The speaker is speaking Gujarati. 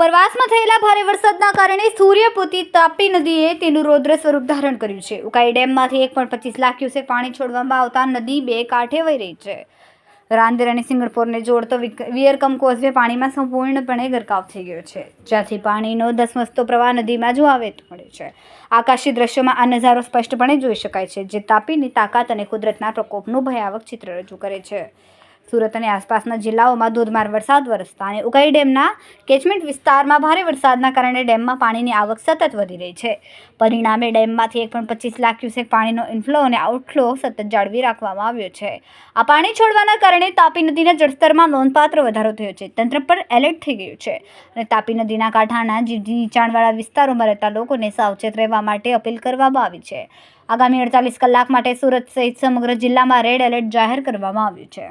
ઉપરવાસમાં થયેલા ભારે વરસાદના કારણે સૂર્યપુતી તાપી નદીએ તેનું રૌદ્ર સ્વરૂપ ધારણ કર્યું છે. ઉકાઈ ડેમમાંથી એક પોઈન્ટ પચીસ લાખ ક્યુસેક પાણી છોડવામાં આવતા નદી બે કાંઠે વહી રહી છે. રાંદેર અને સિંગણપોરને જોડતો વિયરકમ કોઝવે પાણીમાં સંપૂર્ણપણે ગરકાવ થઈ ગયો છે. જ્યાંથી પાણીનો ધસમસતો પ્રવાહ નદીમાં જોવા મળે છે. આકાશી દ્રશ્યોમાં આ નજારો સ્પષ્ટપણે જોઈ શકાય છે, જે તાપીની તાકાત અને કુદરતના પ્રકોપનું ભયાવક ચિત્ર રજૂ કરે છે. સુરત અને આસપાસના જિલ્લાઓમાં ધોધમાર વરસાદ વરસતા અને ઉકાઈ ડેમના કેચમેન્ટ વિસ્તારમાં ભારે વરસાદના કારણે ડેમમાં પાણીની આવક સતત વધી રહી છે. પરિણામે ડેમમાંથી એક પણ પચીસ લાખ ક્યુસેક પાણીનો ઇનફ્લો અને આઉટફ્લો સતત જાળવી રાખવામાં આવ્યો છે. આ પાણી છોડવાના કારણે તાપી નદીના જળસ્તરમાં નોંધપાત્ર વધારો થયો છે. તંત્ર પર એલર્ટ થઈ ગયું છે અને તાપી નદીના કાંઠાના નીચાણવાળા વિસ્તારોમાં રહેતા લોકોને સાવચેત રહેવા માટે અપીલ કરવામાં આવી છે. આગામી અડતાલીસ કલાક માટે સુરત સહિત સમગ્ર જિલ્લામાં રેડ એલર્ટ જાહેર કરવામાં આવ્યું છે.